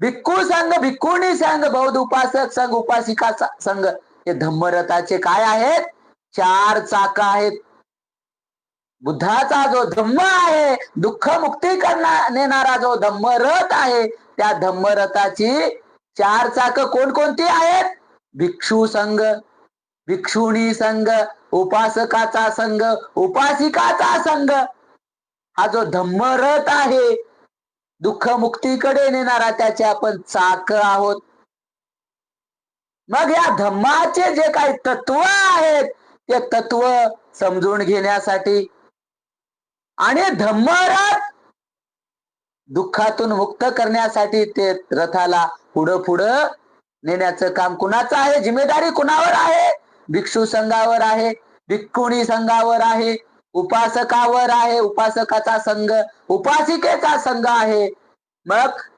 भिक्खू संघ भिक्खुणी संघ बौद्ध उपासक संघ उपासिका संघ. हे धम्मरथाचे काय आहेत? चार चाक आहेत. बुद्धाचा जो धम्म आहे दुःख मुक्ती करणार नेणारा जो धम्मरथ आहे त्या धम्मरथाची चार चाक कोणकोणती आहेत? भिक्षू संघ भिक्षुणी संघ उपासकाचा संघ उपासिकाचा संघ. हा जो धम्मरथ आहे दुःख मुक्तीकडे नेणारा त्याचे आपण चाक आहोत. मग या धम्माचे जे काही तत्व आहेत ते तत्व समजून घेण्यासाठी आणि धम्मरथ दुःखातून मुक्त करण्यासाठी ते रथाला पुढं पुढं नेण्याचं काम कुणाचं आहे? जिम्मेदारी कुणावर आहे? भिक्षू संघावर आहे? भिक्खुणी संघावर आहे? उपासकावर आहे उपासकाचा संघ उपासिकेचा संघ आहे. मग